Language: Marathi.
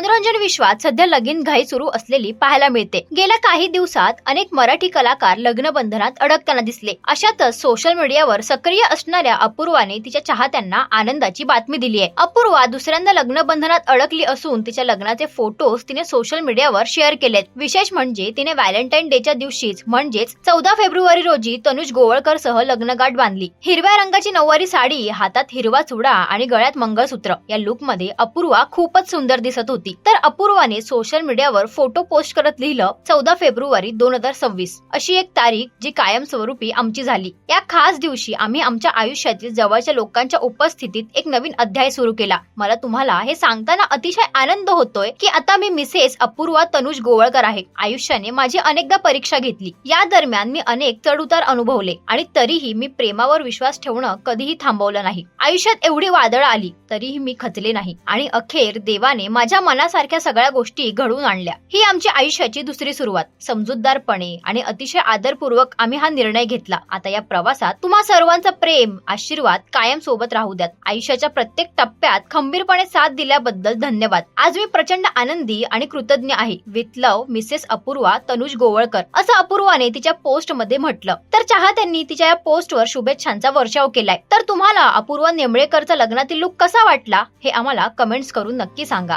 मनोरंजन विश्वात सध्या लगीन घाई सुरू असलेली पाहायला मिळते. गेल्या काही दिवसात अनेक मराठी कलाकार लग्न बंधनात अडकताना दिसले. अशातच सोशल मीडियावर सक्रिय असणाऱ्या अपूर्वाने तिच्या चाहत्यांना आनंदाची बातमी दिली आहे. अपूर्वा दुसऱ्यांदा लग्न बंधनात अडकली असून तिच्या लग्नाचे फोटोज तिने सोशल मीडियावर शेअर केलेत. विशेष म्हणजे तिने व्हॅलेंटाईन डेच्या दिवशीच म्हणजेच चौदा फेब्रुवारी रोजी तनुज गोवळकर सह लग्नगाठ बांधली. हिरव्या रंगाची नऊवारी साडी हातात हिरवा चुडा आणि गळ्यात मंगळसूत्र. या लुकमध्ये अपूर्वा खूपच सुंदर दिसत होती. तर अपूर्वाने सोशल मीडियावर फोटो पोस्ट करत लिहिलं चौदा फेब्रुवारी दोन हजार सव्वीस. अशी एक तारीख जी कायमस्वरूपी आमची झाली. या खास दिवशी आम्ही आमच्या आयुष्यातील जवळच्या लोकांच्या उपस्थितीत एक नवीन अध्याय सुरू केला. मला तुम्हाला हे सांगताना अतिशय आनंद होतोय की आता मी मिसेस अपूर्वा तनुज गोवळकर आहे. आयुष्याने माझी अनेकदा परीक्षा घेतली. या दरम्यान मी अनेक चढउतार अनुभवले आणि तरीही मी प्रेमावर विश्वास ठेवणं कधीही थांबवलं नाही. आयुष्यात एवढी वादळ आली तरीही मी खचले नाही. आणि अखेर देवाने माझ्या मनासारख्या सगळ्या गोष्टी घडवून आणल्या. ही आमची आयुष्याची दुसरी सुरुवात. समजूतदारपणे आणि अतिशय आदरपूर्वक आम्ही हा निर्णय घेतला. आता या प्रवासात तुम्हा सर्वांचा प्रेम आशीर्वाद कायम सोबत राहू द्यात. आयुष्याच्या प्रत्येक टप्प्यात खंबीरपणे साथ दिल्याबद्दल धन्यवाद. आज मी प्रचंड आनंदी आणि कृतज्ञ आहे. With love Mrs Apurva Tanuj Govalkar असं अपूर्वाने तिच्या पोस्टमध्ये म्हटलं. तर चाहत्यांनी तिच्या या पोस्टवर शुभेच्छांचा वर्षाव केलाय. तर तुम्हाला अपूर्वा नेमळेकरचा लग्नातील लुक कसा वाटला हे आम्हाला कमेंट्स करून नक्की सांगा.